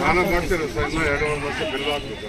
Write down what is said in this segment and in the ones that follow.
ನಾನು ಮಾಡ್ತಿರೋ ಸರ್ ಇನ್ನೂ ಎರಡೂವರೆ ವರ್ಷ ಬಿಲ್ ಹಾಕ್ಬೇಕು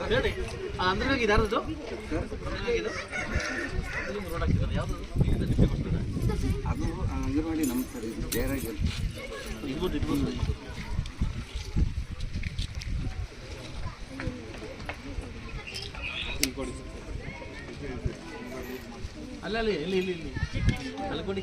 ಸ್ವಾಮಿ? ಹೇಳಿ ಆ, ಅಂದ್ರನಾಗ ಇದು ಯಾರದು ಅಂದ್ರನಾಗ ಇದು? ರೋಡ್ ಹಾಕ್ತಿದ್ದಾರೆ. ಯಾವ್ದು? ಇಲ್ಲಿಂದ ನಿಂಬೆ ಕೊಡ್ತಾರೆ. ಅದು ಅಂಗನವಾಡಿ ನಮ್ಮ ಸರ್ ಇದು ಬೇರೆ ಇರ್ಬೋದು ಇರ್ಬೋದು ಅಲ್ಲ ಅಲ್ಲಿ ಇಲ್ಲಿ ಇಲ್ಲಿ ಇಲ್ಲಿ ಅಲ್ಲಿ ಕೊಡಿ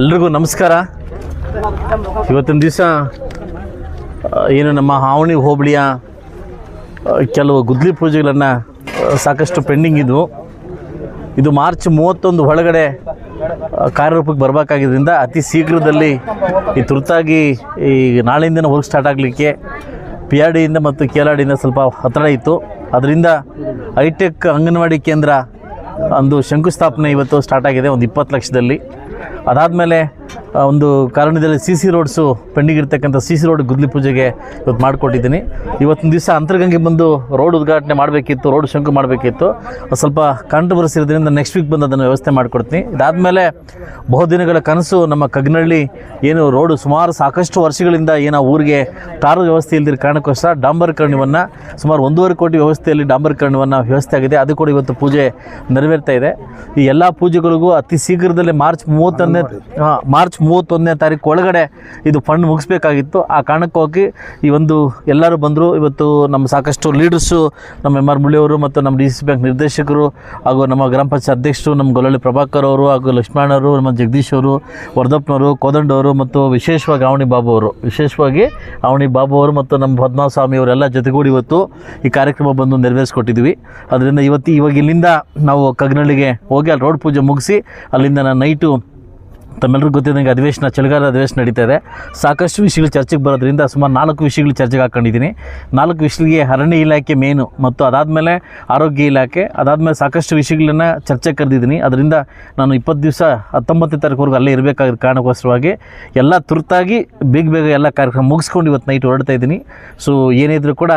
ಎಲ್ರಿಗೂ ನಮಸ್ಕಾರ. ಇವತ್ತಿನ ದಿವಸ ಏನು ನಮ್ಮ ಹಾವಣಿ ಹೋಬಳಿಯ ಕೆಲವು ಗುದ್ಲಿ ಪೂಜೆಗಳನ್ನು ಸಾಕಷ್ಟು ಪೆಂಡಿಂಗ್ ಇದ್ವು. ಇದು ಮಾರ್ಚ್ ಮೂವತ್ತೊಂದು ಒಳಗಡೆ ಕಾರ್ಯರೂಪಕ್ಕೆ ಬರಬೇಕಾಗಿದ್ದರಿಂದ ಅತಿ ಶೀಘ್ರದಲ್ಲಿ ಈ ತುರ್ತಾಗಿ ಈ ನಾಳೆಯಿಂದ ವರ್ಕ್ ಸ್ಟಾರ್ಟ್ ಆಗಲಿಕ್ಕೆ ಪಿ ಆರ್ ಡಿಯಿಂದ ಮತ್ತು ಕೆ ಆರ್ ಡಿಯಿಂದ ಸ್ವಲ್ಪ ಹತ್ತಿರ ಇತ್ತು. ಅದರಿಂದ ಹೈಟೆಕ್ ಅಂಗನವಾಡಿ ಕೇಂದ್ರ ಒಂದು ಶಂಕುಸ್ಥಾಪನೆ ಇವತ್ತು ಸ್ಟಾರ್ಟ್ ಆಗಿದೆ, ಒಂದು ಇಪ್ಪತ್ತು ಲಕ್ಷದಲ್ಲಿ. ಅದಾದಮೇಲೆ ಒಂದು ಕಾರಣದಲ್ಲಿ ಸಿ ಸಿ ರೋಡ್ಸು ಪೆಂಡಿಂಗ್ ಇರ್ತಕ್ಕಂಥ ಸಿ ಸಿ ರೋಡ್ ಗುದ್ಲಿ ಪೂಜೆಗೆ ಇವತ್ತು ಮಾಡಿಕೊಟ್ಟಿದ್ದೀನಿ. ಇವತ್ತಿನ ದಿವಸ ಅಂತರ್ಗಂಗೆ ಬಂದು ರೋಡ್ ಉದ್ಘಾಟನೆ ಮಾಡಬೇಕಿತ್ತು ರೋಡ್ ಶಂಕು ಮಾಡಬೇಕಿತ್ತು. ಸ್ವಲ್ಪ ಕಾಂಟ್ರವರ್ಸಿ ಇರೋದ್ರಿಂದ ನೆಕ್ಸ್ಟ್ ವೀಕ್ ಬಂದು ಅದನ್ನು ವ್ಯವಸ್ಥೆ ಮಾಡಿಕೊಡ್ತೀನಿ. ಇದಾದಮೇಲೆ ಬಹುದಿನಗಳ ಕನಸು ನಮ್ಮ ಕಗ್ನಳ್ಳಿ ಏನು ರೋಡು ಸುಮಾರು ಸಾಕಷ್ಟು ವರ್ಷಗಳಿಂದ ಏನೋ ಊರಿಗೆ ಟಾರು ವ್ಯವಸ್ಥೆ ಇಲ್ದಿರೋ ಕಾರಣಕ್ಕೋಸ್ಕರ ಡಾಂಬರ್ಕರಣವನ್ನು ಸುಮಾರು ಒಂದೂವರೆ ಕೋಟಿ ವ್ಯವಸ್ಥೆಯಲ್ಲಿ ಡಾಂಬರ್ಕರಣವನ್ನು ವ್ಯವಸ್ಥೆ ಆಗಿದೆ. ಅದು ಕೂಡ ಇವತ್ತು ಪೂಜೆ ನೆರವೇರ್ತಾ ಇದೆ. ಈ ಎಲ್ಲ ಪೂಜೆಗಳಿಗೂ ಅತಿ ಶೀಘ್ರದಲ್ಲೇ ಮಾರ್ಚ್ ಮೂವತ್ತೊಂದನೇ ಮಾರ್ಚ್ ಮೂವತ್ತೊಂದನೇ ತಾರೀಕು ಒಳಗಡೆ ಇದು ಫಂಡ್ ಮುಗಿಸ್ಬೇಕಾಗಿತ್ತು. ಆ ಕಾರಣಕ್ಕೋಗಿ ಈ ಒಂದು ಎಲ್ಲರೂ ಬಂದರು. ಇವತ್ತು ನಮ್ಮ ಸಾಕಷ್ಟು ಲೀಡರ್ಸು ನಮ್ಮ ಎಂ ಆರ್ ಮುಳ್ಳಿಯವರು ಮತ್ತು ನಮ್ಮ ಡಿ ಸಿ ಬ್ಯಾಂಕ್ ನಿರ್ದೇಶಕರು ಹಾಗೂ ನಮ್ಮ ಗ್ರಾಮ ಪಂಚಾಯತ್ ಅಧ್ಯಕ್ಷರು, ನಮ್ಮ ಗೊಲ್ಲಳ್ಳಿ ಪ್ರಭಾಕರ್ ಅವರು ಹಾಗೂ ಲಕ್ಷ್ಮಣರು ನಮ್ಮ ಜಗದೀಶ್ ಅವರು ವರ್ಧಪ್ಪನವರು ಕೋದಂಡವರು ಮತ್ತು ವಿಶೇಷವಾಗಿ ಅವಣಿ ಬಾಬು ಅವರು. ವಿಶೇಷವಾಗಿ ಅವಣಿ ಬಾಬು ಅವರು ಮತ್ತು ನಮ್ಮ ಪದ್ಮನಾಭ ಸ್ವಾಮಿ ಅವರೆಲ್ಲ ಜೊತೆಗೂಡಿ ಇವತ್ತು ಈ ಕಾರ್ಯಕ್ರಮ ಬಂದು ನೆರವೇರಿಸ್ಕೊಟ್ಟಿದ್ವಿ ಅದರಿಂದ ಇವತ್ತು ಇವಾಗ ಇಲ್ಲಿಂದ ನಾವು ಕಗ್ನಳ್ಳಿಗೆ ಹೋಗಿ ಅಲ್ಲಿ ರೋಡ್ ಪೂಜೆ ಮುಗಿಸಿ ಅಲ್ಲಿಂದ ನಾನು ನೈಟು ತಮ್ಮೆಲ್ಲರಿಗೂ ಗೊತ್ತಿದ್ದಂಗೆ ಅಧಿವೇಶನ ಚಳಿಗಾಲ ಅಧಿವೇಶನ ನಡೀತಾ ಇದೆ. ಸಾಕಷ್ಟು ವಿಷಯಗಳು ಚರ್ಚೆಗೆ ಬರೋದ್ರಿಂದ ಸುಮಾರು ನಾಲ್ಕು ವಿಷಯಗಳು ಚರ್ಚೆಗೆ ಹಾಕ್ಕೊಂಡಿದ್ದೀನಿ ನಾಲ್ಕು ವಿಷಯಗಳಿಗೆ ಅರಣ್ಯ ಇಲಾಖೆ ಮೇನು ಮತ್ತು ಅದಾದಮೇಲೆ ಆರೋಗ್ಯ ಇಲಾಖೆ, ಅದಾದಮೇಲೆ ಸಾಕಷ್ಟು ವಿಷಯಗಳನ್ನ ಚರ್ಚೆಗೆ ಕರೆದಿದ್ದೀನಿ. ಅದರಿಂದ ನಾನು ಇಪ್ಪತ್ತು ದಿವಸ ಹತ್ತೊಂಬತ್ತನೇ ತಾರೀಕುವರೆಗೂ ಅಲ್ಲೇ ಇರಬೇಕಾದ ಕಾರಣಕ್ಕೋಸ್ಕರವಾಗಿ ಎಲ್ಲ ತುರ್ತಾಗಿ ಬೇಗ ಬೇಗ ಎಲ್ಲ ಕಾರ್ಯಕ್ರಮ ಮುಗಿಸ್ಕೊಂಡು ಇವತ್ತು ನೈಟ್ ಹೊರಡ್ತಾ ಇದ್ದೀನಿ. ಸೊ ಏನಿದ್ರು ಕೂಡ